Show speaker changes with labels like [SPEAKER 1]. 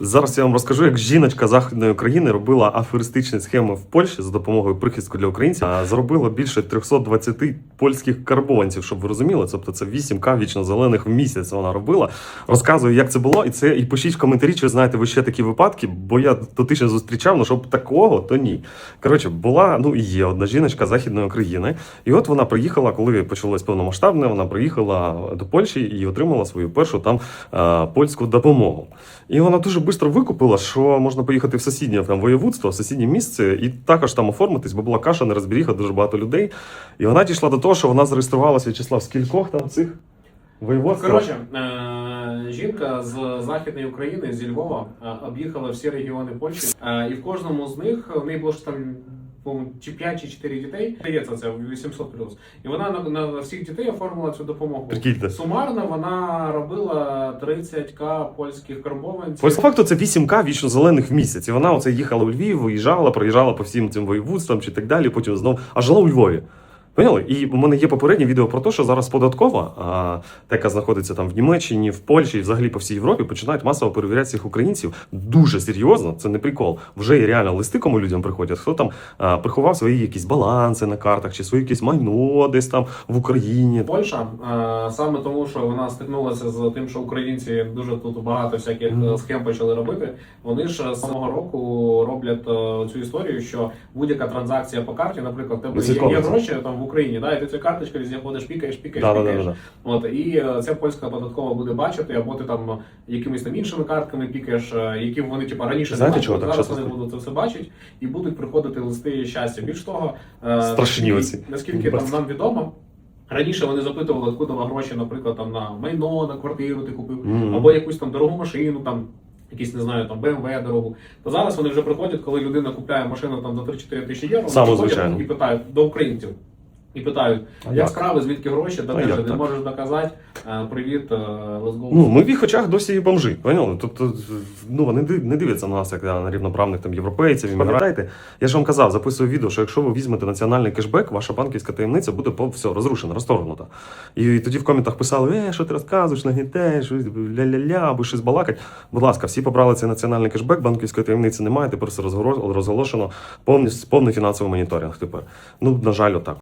[SPEAKER 1] Зараз я вам розкажу, як жіночка західної України робила аферистичні схеми в Польщі за допомогою прихистку для українців. А Заробила більше 320 польських карбованців, щоб ви розуміли. Тобто це 8к вічно зелених в місяць вона робила. Розказую, як це було, і це і пишіть в коментарі, чи знаєте ви ще такі випадки, бо я дотично зустрічав, ну щоб такого, то ні. Коротше, була ну і є одна жіночка західної України, і от вона приїхала, коли почалось повномасштабне. Вона приїхала до Польщі і отримала свою першу там е, польську допомогу. І вона дуже швидко викупила, що можна поїхати в сусіднє там воєводство, в сусіднє місце, і також там оформитись, бо була каша, нерозберіга, дуже багато людей. І вона дійшла до того, що вона зареєструвалася В'ячеслав, скількох там цих воєводств.
[SPEAKER 2] Коротше, е, жінка з західної України, зі Львова, е, об'їхала всі регіони Польщі, е, і в кожному з них в неї було ж там. Чи 5 чи 4 дітей, здається, це 800 плюс. І вона на, на всіх дітей оформила цю допомогу.
[SPEAKER 1] Прикиньте.
[SPEAKER 2] Сумарно вона робила 30к польських карбованців.
[SPEAKER 1] По факту це 8К вічно зелених в місяць. І вона оце їхала у Львів, виїжджала, проїжджала по всім цим воєводствам чи так далі, потім знов, а жила у Львові. Поняли? І у мене є попереднє відео про те, що зараз податкова, а, та, яка знаходиться там в Німеччині, в Польщі і взагалі по всій Європі, починають масово перевіряти цих українців дуже серйозно. Це не прикол. Вже і реально листи кому людям приходять. Хто там а, приховав свої якісь баланси на картах, чи свої якісь майно десь там в Україні.
[SPEAKER 2] Польща е, саме тому, що вона стикнулася з тим, що українці дуже тут багато всяких е, схем почали робити. Вони ж з самого року роблять е, цю історію, що будь-яка транзакція по карті, наприклад, тебе є, є гроші там в Україні, да, і ти цю карточку ходиш, пікаєш, пікаєш,
[SPEAKER 1] Да, да,
[SPEAKER 2] пікаєш.
[SPEAKER 1] да, да.
[SPEAKER 2] От і е, ця польська податкова буде бачити, або ти там якимись там іншими картками пікаєш, е, які вони типа раніше
[SPEAKER 1] Знаєте,
[SPEAKER 2] не
[SPEAKER 1] чого так
[SPEAKER 2] зараз вони будуть це все бачити і будуть приходити листи щастя. Більш того, е,
[SPEAKER 1] Страшні оці.
[SPEAKER 2] наскільки там нам відомо. Раніше вони запитували, откуда гроші, наприклад, там на майно, на квартиру ти купив,
[SPEAKER 1] Мгм.
[SPEAKER 2] або якусь там дорогу машину, там якісь не знаю, там BMW дорогу. То зараз вони вже приходять, коли людина купляє машину там за 3-4 тисячі євро,
[SPEAKER 1] Саме
[SPEAKER 2] вони і питають до українців. І питають,
[SPEAKER 1] А
[SPEAKER 2] як,
[SPEAKER 1] як?
[SPEAKER 2] справи, звідки гроші, теж не
[SPEAKER 1] так?
[SPEAKER 2] можеш доказати. Е, Привіт, е.
[SPEAKER 1] Ну, ми в їх очах досі і бомжи, поняли? Тобто, ну вони не дивляться на нас як на рівноправних там європейців, іммігрантів. Я ж вам казав, записую відео, що якщо ви візьмете національний кешбек, ваша банківська таємниця буде по все розрушена, розторгнута. І тоді в коментах писали: е, що ти розказуєш, нагнітаєш, щось ля-ля-ля, або щось балакать. Будь ласка, всі побрали цей національний кешбек, банківської таємниці немає, тепер все розголошено повністю повний фінансовий моніторинг. Тепер. Ну, на жаль, отак.